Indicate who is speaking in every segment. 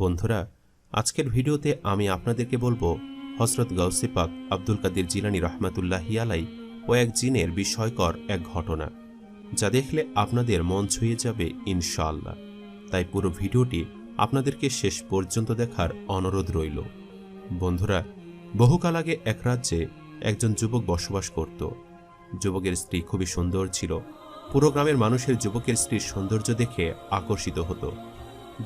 Speaker 1: বন্ধুরা, আজকের ভিডিওতে আমি আপনাদেরকে বলব হজরত গৌসে পাক আব্দুল কাদির জিলানি রহমাতুল্লাহ আলাই ও এক জিনের বিস্ময়কর এক ঘটনা, যা দেখলে আপনাদের মন ছুঁয়ে যাবে ইনশাআল্লাহ। তাই পুরো ভিডিওটি আপনাদেরকে শেষ পর্যন্ত দেখার অনুরোধ রইল। বন্ধুরা, বহুকাল আগে এক রাজ্যে একজন যুবক বসবাস করত। যুবকের স্ত্রী খুবই সুন্দর ছিল। পুরো গ্রামের মানুষের যুবকের স্ত্রীর সৌন্দর্য দেখে আকর্ষিত হতো।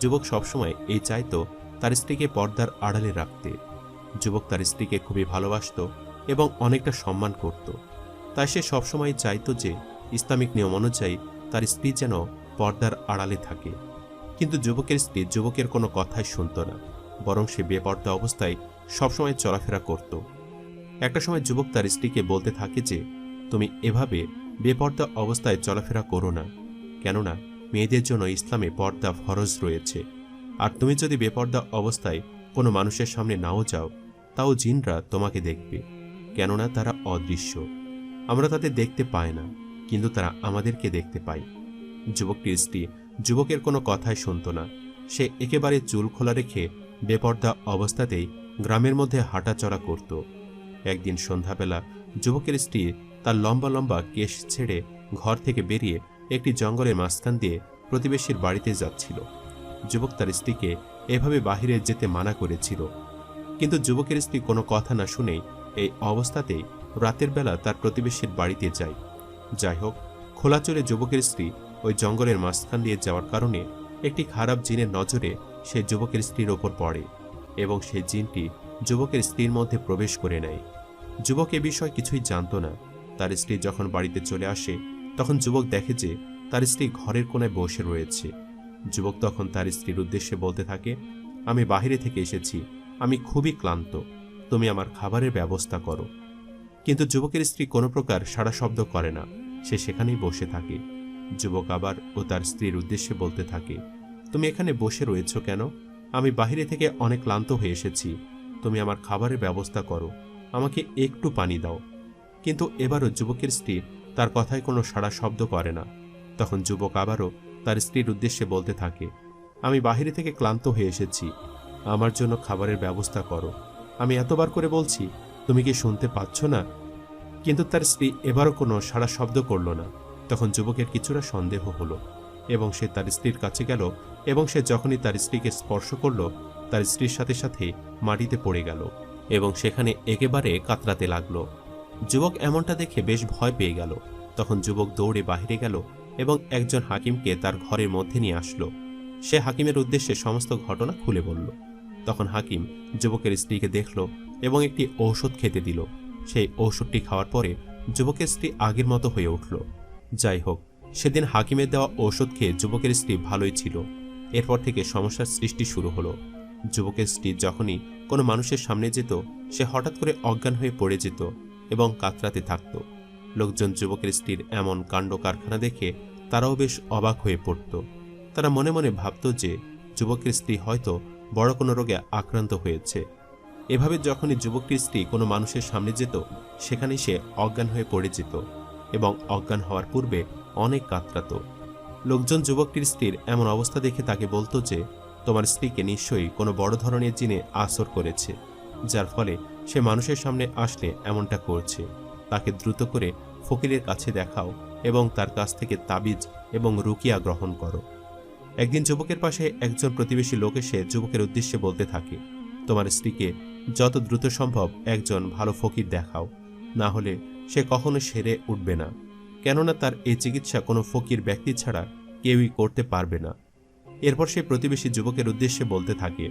Speaker 1: যুবক সবসময় এই চাইতো তার স্ত্রীকে পর্দার আড়ালে রাখতে। যুবক তার স্ত্রীকে খুবই ভালোবাসত এবং অনেকটা সম্মান করত। তাই সে সবসময় চাইতো যে ইসলামিক নিয়ম অনুযায়ী তার স্ত্রী যেন পর্দার আড়ালে থাকে। কিন্তু যুবকের স্ত্রী যুবকের কোনো কথাই শুনত না, বরং সে বেপর্দা অবস্থায় সবসময় চলাফেরা করত। একটা সময় যুবক তার স্ত্রীকে বলতে থাকে যে, তুমি এভাবে বেপর্দা অবস্থায় চলাফেরা করো না। কেননা মেয়েদের জন্য ইসলামে পর্দা ফরজ রয়েছে। আর তুমি যদি বেপর্দা অবস্থায় কোনো মানুষের সামনে নাও যাও, তাও জিনরা তোমাকে দেখবে, কেননা তারা অদৃশ্য। আমরা তাদের দেখতে পাই না, কিন্তু তারা আমাদেরকে দেখতে পায়। যুবকটির স্ত্রী যুবকের কোনো কথাই শুনত না। সে একেবারে চুল খোলা রেখে বেপর্দা অবস্থাতেই গ্রামের মধ্যে হাঁটাচলা করত। একদিন সন্ধ্যাবেলা যুবকের স্ত্রী তার লম্বা লম্বা কেশ ছেড়ে ঘর থেকে বেরিয়ে একটি জঙ্গলের মাঝখান দিয়ে প্রতিবেশীর বাড়িতে যাচ্ছিল। যুবক তার স্ত্রীকে এভাবে বাহিরে যেতে মানা করেছিল। কিন্তু যুবকের স্ত্রী কোনো কথা না শুনেই এই অবস্থাতেই রাতের বেলা তার প্রতিবেশীর বাড়িতে যায়। যাই হোক, খোলা চলে যুবকের স্ত্রী ওই জঙ্গলের মাঝখান দিয়ে যাওয়ার কারণে একটি খারাপ জিনের নজরে সে যুবকের স্ত্রীর ওপর পড়ে এবং সেই জিনটি যুবকের স্ত্রীর মধ্যে প্রবেশ করে নেয়। যুবক এ বিষয়ে কিছুই জানত না। তার স্ত্রী যখন বাড়িতে চলে আসে তখন যুবক দেখে যে তার স্ত্রী ঘরের কোণায় বসে রয়েছে। যুবক তখন তার স্ত্রীর উদ্দেশ্যে বলতে থাকে, আমি বাহিরে থেকে এসেছি। আমি খুবই ক্লান্ত। তুমি আমার খাবারের ব্যবস্থা করো। কিন্তু যুবকের স্ত্রী কোনো প্রকার সাড়া শব্দ করে না। সে সেখানেই বসে থাকে। যুবক আবার ও তার স্ত্রীর উদ্দেশ্যে বলতে থাকে, তুমি এখানে বসে রয়েছ কেন? আমি বাহিরে থেকে অনেক ক্লান্ত হয়ে এসেছি। তুমি আমার খাবারের ব্যবস্থা করো। আমাকে একটু পানি দাও। কিন্তু এবারও যুবকের স্ত্রী তার কথায় কোনো সাড়া শব্দ করে না। তখন যুবক আবারও তার স্ত্রীর উদ্দেশ্যে বলতে থাকে, আমি বাহিরে থেকে ক্লান্ত হয়ে এসেছি। আমার জন্য খাবারের ব্যবস্থা করো। আমি এতবার করে বলছি, তুমি কি শুনতে পাচ্ছ না? কিন্তু তার স্ত্রী এবারও কোনো সাড়া শব্দ করল না। তখন যুবকের কিছুটা সন্দেহ হলো এবং সে তার স্ত্রীর কাছে গেল এবং সে যখনই তার স্ত্রীকে স্পর্শ করল, তার স্ত্রীর সাথে সাথে মাটিতে পড়ে গেল এবং সেখানে একেবারে কাতরাতে লাগল। যুবক এমনটা দেখে বেশ ভয় পেয়ে গেল। তখন যুবক দৌড়ে বাহিরে গেল এবং একজন হাকিমকে তার ঘরের মধ্যে নিয়ে আসলো। সে হাকিমের উদ্দেশ্যে সমস্ত ঘটনা খুলে বলল। তখন হাকিম যুবকের স্ত্রীকে দেখল এবং একটি ঔষধ খেতে দিল। সেই ঔষধটি খাওয়ার পরে যুবকের স্ত্রী আগের মতো হয়ে উঠল। যাই হোক, সেদিন হাকিমের দেওয়া ঔষধ খেয়ে যুবকের স্ত্রী ভালোই ছিল। এরপর থেকে সমস্যার সৃষ্টি শুরু হলো। যুবকের স্ত্রী যখনই কোনো মানুষের সামনে যেত, সে হঠাৎ করে অজ্ঞান হয়ে পড়ে যেত। এবং কাতরাতে থাকত। লোকজন যুবকের স্ত্রীর এমন কাণ্ড কারখানা দেখে তারাও বেশ অবাক হয়ে পড়ত। তারা মনে মনে ভাবত যে যুবকের স্ত্রী হয়তো বড় কোনো রোগে আক্রান্ত হয়েছে। এভাবে যখনই যুবকটির স্ত্রী কোনো মানুষের সামনে যেত সেখানে সে অজ্ঞান হয়ে পড়ে যেত এবং অজ্ঞান হওয়ার পূর্বে অনেক কাতরাত। লোকজন যুবকটির স্ত্রীর এমন অবস্থা দেখে তাকে বলতো যে, তোমার স্ত্রীকে নিশ্চয়ই কোনো বড় ধরনের জিনে আসর করেছে, যার ফলে সে মানুষের সামনে আসলে এমনটা করছে। তাকে দ্রুত করে ফকিরের কাছে দেখাও এবং তার কাছ থেকে তাবিজ এবং রুকিয়া গ্রহণ করো। একদিন যুবকের পাশে একজন প্রতিবেশী লোক এসে যুবকের উদ্দেশ্যে বলতে থাকে, তোমার স্ত্রীকে যত দ্রুত সম্ভব একজন ভালো ফকির দেখাও। না হলে সে কখনো সেরে উঠবে না। কেননা তার এই চিকিৎসা কোনো ফকির ব্যক্তি ছাড়া কেউই করতে পারবে না। এরপর সে প্রতিবেশী যুবকের উদ্দেশ্যে বলতে থাকে,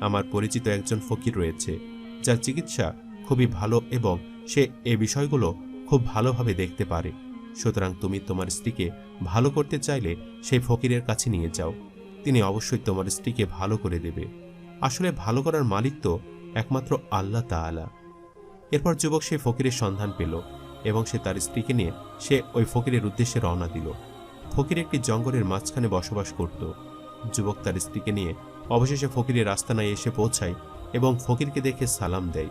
Speaker 1: আমার পরিচিত একজন ফকির রয়েছে। যার চিকিৎসা খুবই ভালো এবং সে এ বিষয়গুলো খুব ভালোভাবে দেখতে পারে। সুতরাং তুমি তোমার স্ত্রীকে ভালো করতে চাইলে সেই ফকিরের কাছে নিয়ে যাও। তিনি অবশ্যই তোমার স্ত্রীকে ভালো করে দেবে। আসলে ভালো করার মালিক তো একমাত্র আল্লাহ তাআলা। এরপর যুবক সেই ফকিরের সন্ধান পেল এবং সে তার স্ত্রীকে নিয়ে সে ওই ফকিরের উদ্দেশ্যে রওনা দিল। ফকির একটি জঙ্গলের মাঝখানে বসবাস করত। যুবক তার স্ত্রীকে নিয়ে অবশেষে ফকিরের আস্তানায় এসে পৌঁছায় এবং ফকিরকে দেখে সালাম দেয়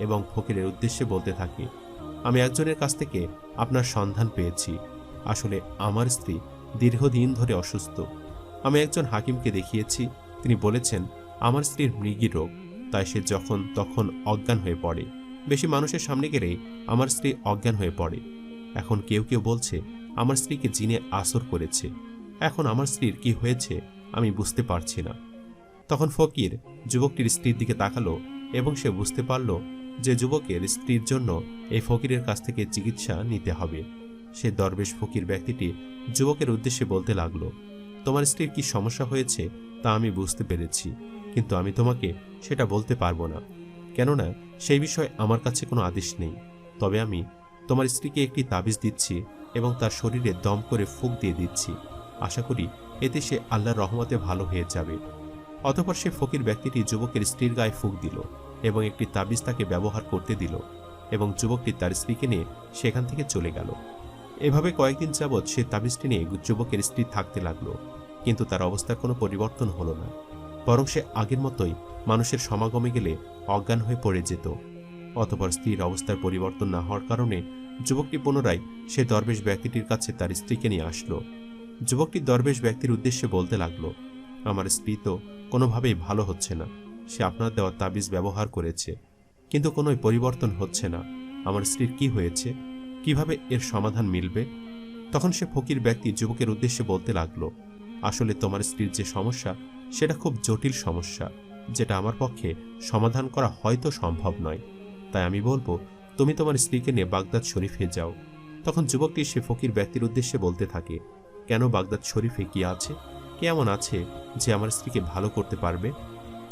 Speaker 1: এবং ফকিরের উদ্দেশ্যে বলতে থাকে, আমি একজনের কাছ থেকে আপনার সন্ধান পেয়েছি। আসলে আমার স্ত্রী দীর্ঘদিন ধরে অসুস্থ। আমি একজন হাকিমকে দেখিয়েছি। তিনি বলেছেন, আমার স্ত্রীর মৃগী রোগ। তাই সে যখন তখন অজ্ঞান হয়ে পড়ে। বেশি মানুষের সামনে গেলেই আমার স্ত্রী অজ্ঞান হয়ে পড়ে। এখন কেউ কেউ বলছে, আমার স্ত্রীকে জিনে আসর করেছে। এখন আমার স্ত্রীর কি হয়েছে আমি বুঝতে পারছি না। তখন ফকির যুবকটির স্ত্রীর দিকে তাকালো এবং সে বুঝতে পারল যে যুবকের স্ত্রীর জন্য এই ফকিরের কাছ থেকে চিকিৎসা নিতে হবে। সে দরবেশ ফকির ব্যক্তিটি যুবকের উদ্দেশ্যে বলতে লাগল, তোমার স্ত্রীর কি সমস্যা হয়েছে তা আমি বুঝতে পেরেছি, কিন্তু আমি তোমাকে সেটা বলতে পারব না। কেননা সেই বিষয়ে আমার কাছে কোনো আদেশ নেই। তবে আমি তোমার স্ত্রীকে একটি তাবিজ দিচ্ছি এবং তার শরীরে দম করে ফুক দিয়ে দিচ্ছি। আশা করি এতে সে আল্লাহর রহমতে ভালো হয়ে যাবে। অতপর সে ফকির ব্যক্তিটি যুবকের স্ত্রীর গায়ে ফুক দিল এবং একটি তাবিজ তাকে ব্যবহার করতে দিল এবং যুবকটি তার স্ত্রীকে নিয়ে সেখান থেকে চলে গেল। এভাবে কয়েকদিন যাবৎ সে তাবিজটি নিয়ে যুবকের স্ত্রী থাকতে লাগল, কিন্তু তার অবস্থার কোনো পরিবর্তন হলো না। বরং সে আগের মতোই মানুষের সমাগমে গেলে অজ্ঞান হয়ে পড়ে যেত। অতপর স্ত্রীর অবস্থার পরিবর্তন না হওয়ার কারণে যুবকটি পুনরায় সে দরবেশ ব্যক্তিটির কাছে তার স্ত্রীকে নিয়ে আসলো। যুবকটি দরবেশ ব্যক্তির উদ্দেশ্যে বলতে লাগল, আমার স্ত্রী তো কোনোভাবেই ভালো হচ্ছে না। সে আপনার দেওয়া তাবিজ ব্যবহার করেছে, কিন্তু কোনোই পরিবর্তন হচ্ছে না। আমার স্ত্রীর কি হয়েছে? কীভাবে এর সমাধান মিলবে? তখন সে ফকির ব্যক্তি যুবকের উদ্দেশ্যে বলতে লাগল, আসলে তোমার স্ত্রীর যে সমস্যা, সেটা খুব জটিল সমস্যা, যেটা আমার পক্ষে সমাধান করা হয়তো সম্ভব নয়। তাই আমি বলব, তুমি তোমার স্ত্রীকে নিয়ে বাগদাদ শরীফে যাও। তখন যুবকটি সে ফকির ব্যক্তির উদ্দেশ্যে বলতে থাকে, কেন বাগদাদ শরীফে কি আছে? কে এমন আছে যে আমার স্ত্রীকে ভালো করতে পারবে?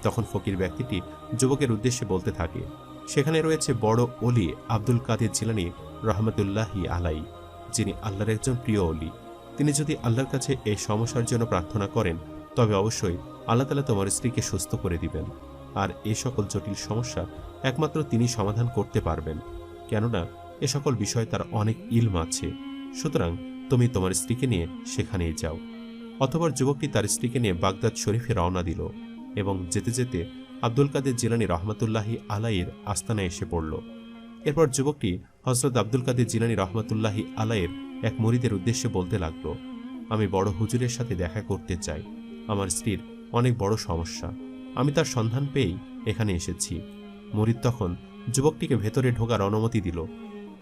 Speaker 1: তখন ফকির ব্যক্তিটি যুবকের উদ্দেশ্যে বলতে থাকে, সেখানে রয়েছে বড় অলি আব্দুল কাদের জিলানি রহমতুল্লাহি আলাই, যিনি আল্লাহর একজন প্রিয় অলি। তিনি যদি আল্লাহর কাছে এই সমস্যার জন্য প্রার্থনা করেন, তবে অবশ্যই আল্লাহ তালা তোমার স্ত্রীকে সুস্থ করে দিবেন। আর এ সকল জটিল সমস্যা একমাত্র তিনি সমাধান করতে পারবেন। কেননা, এ সকল বিষয়ে তার অনেক ইলম আছে। সুতরাং তুমি তোমার স্ত্রীকে নিয়ে সেখানেই যাও। অতবার যুবকটি তার স্ত্রীকে নিয়ে বাগদাদ শরীফে রওনা দিল এবং যেতে যেতে আব্দুল কাদের জিলানি রহমতুল্লাহি আলাইয়ের আস্তানায় এসে পড়ল। এরপর যুবকটি হজরত আব্দুল কাদের জিলানি রহমতুল্লাহি আলাইয়ের এক মরিদের উদ্দেশ্যে বলতে লাগল, আমি বড় হুজুরের সাথে দেখা করতে চাই। আমার স্ত্রীর অনেক বড় সমস্যা। আমি তার সন্ধান পেয়েই এখানে এসেছি। মরিদ তখন যুবকটিকে ভেতরে ঢোকার অনুমতি দিল।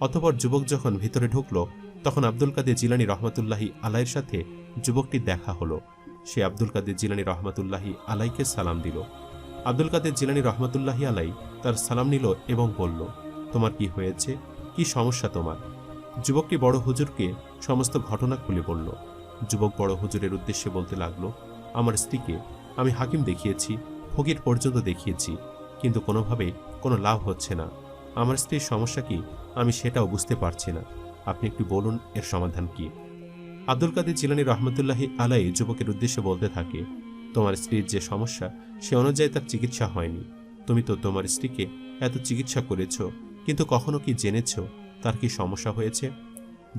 Speaker 1: অতপর যুবক যখন ভেতরে ঢুকলো, তখন আব্দুল কাদের জিলানি রহমতুল্লাহি আলাইয়ের সাথে যুবকটির দেখা হলো। সে আব্দুল কাদের জিলানি রহমতুল্লাহি আলাইকে সালাম দিল। আব্দুল কাদের জিলানি রহমতুল্লাহি আলাই তার সালাম নিল এবং বলল, তোমার কি হয়েছে? কি সমস্যা তোমার? যুবকটি বড় হুজুরকে সমস্ত ঘটনা খুলে বলল। যুবক বড় হুজুরের উদ্দেশ্যে বলতে লাগল, আমার স্ত্রীকে আমি হাকিম দেখিয়েছি, ফকির পর্যন্ত দেখিয়েছি, কিন্তু কোনোভাবেই কোনো লাভ হচ্ছে না। আমার স্ত্রীর সমস্যা কি আমি সেটাও বুঝতে পারছি না। আপনি একটু বলুন, এর সমাধান কি? আব্দুল কাদের জিলানি রহমতুল্লাহি আলাই যুবকের উদ্দেশ্যে বলতে থাকে, তোমার স্ত্রীর যে সমস্যা, সে অনুযায়ী তার চিকিৎসা হয়নি। তুমি তো তোমার স্ত্রীকে এত চিকিৎসা করেছ, কিন্তু কখনো কি জেনেছ তার কি সমস্যা হয়েছে?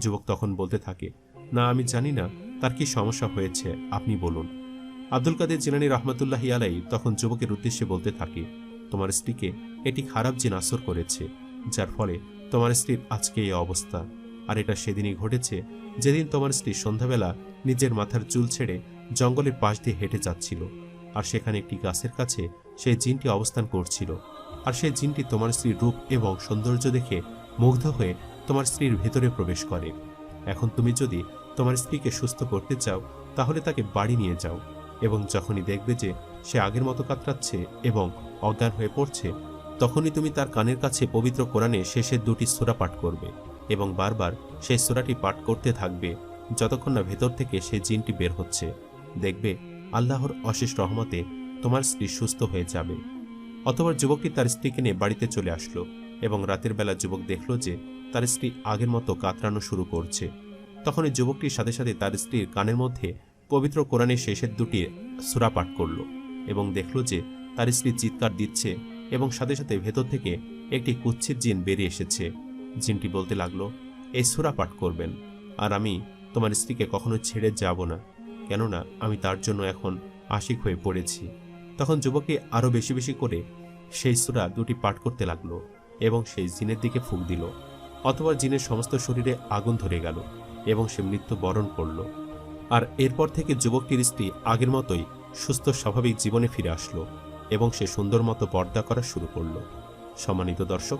Speaker 1: যুবক তখন বলতে থাকে, না, আমি জানি না তার কি সমস্যা হয়েছে, আপনি বলুন। আব্দুল কাদের জিলানি রহমতুল্লাহি আলাই তখন যুবকের উদ্দেশ্যে বলতে থাকে, তোমার স্ত্রীকে এটি খারাপ জিন আসর করেছে, যার ফলে তোমার স্ত্রীর আজকে এই অবস্থা। আর এটা সেদিনই ঘটেছে। যেদিন তোমার স্ত্রী সন্ধ্যাবেলা নিজের মাথার চুল ছেড়ে জঙ্গলের পাশ দিয়ে হেঁটে যাচ্ছিল আর সেখানে একটি গাছের কাছে সেই জিনটি অবস্থান করছিল। আর সেই জিনটি তোমার স্ত্রীর রূপ এবং সৌন্দর্য দেখে মুগ্ধ হয়ে তোমার স্ত্রীর ভেতরে প্রবেশ করে। এখন তুমি যদি তোমার স্ত্রীকে সুস্থ করতে চাও, তাহলে তাকে বাড়ি নিয়ে যাও এবং যখনই দেখবে যে সে আগের মতো কাতরাচ্ছে এবং অজ্ঞান হয়ে পড়ছে, তখনই তুমি তার কানের কাছে পবিত্র কোরআনে শেষের দুটি সুরা পাঠ করবে। এবং বারবার সেই সুরাটি পাঠ করতে থাকবে যতক্ষণ না ভেতর থেকে সেই জিনটি বের হচ্ছে। দেখবে আল্লাহর অশেষ রহমতে তোমার স্ত্রী সুস্থ হয়ে যাবে। অতবার যুবকটি তার স্ত্রীকে নিয়ে বাড়িতে চলে আসলো এবং রাতের বেলা যুবক দেখল যে তার স্ত্রী আগের মতো কাতরানো শুরু করছে। তখন এই যুবকটির সাথে সাথে তার স্ত্রীর কানের মধ্যে পবিত্র কোরআনের শেষের দুটি সুরা পাঠ করল এবং দেখল যে তার স্ত্রী চিৎকার দিচ্ছে এবং সাথে সাথে ভেতর থেকে একটি কুচ্ছিত জিন বেরিয়ে এসেছে। জিনটি বলতে লাগল, এই সুরা পাঠ করবেন, আর আমি তোমার স্ত্রীকে কখনো ছেড়ে যাব না, কেননা আমি তার জন্য এখন আশিক হয়ে পড়েছি। তখন যুবকটি আরও বেশি বেশি করে সেই সুরা দুটি পাঠ করতে লাগল এবং সেই জিনের দিকে ফুক দিল, অথবা জিনের সমস্ত শরীরে আগুন ধরে গেল এবং সে মৃত্যু বরণ করল। আর এরপর থেকে যুবকটির স্ত্রী আগের মতোই সুস্থ স্বাভাবিক জীবনে ফিরে আসলো এবং সে সুন্দর মতো পর্দা করা শুরু করল। সম্মানিত দর্শক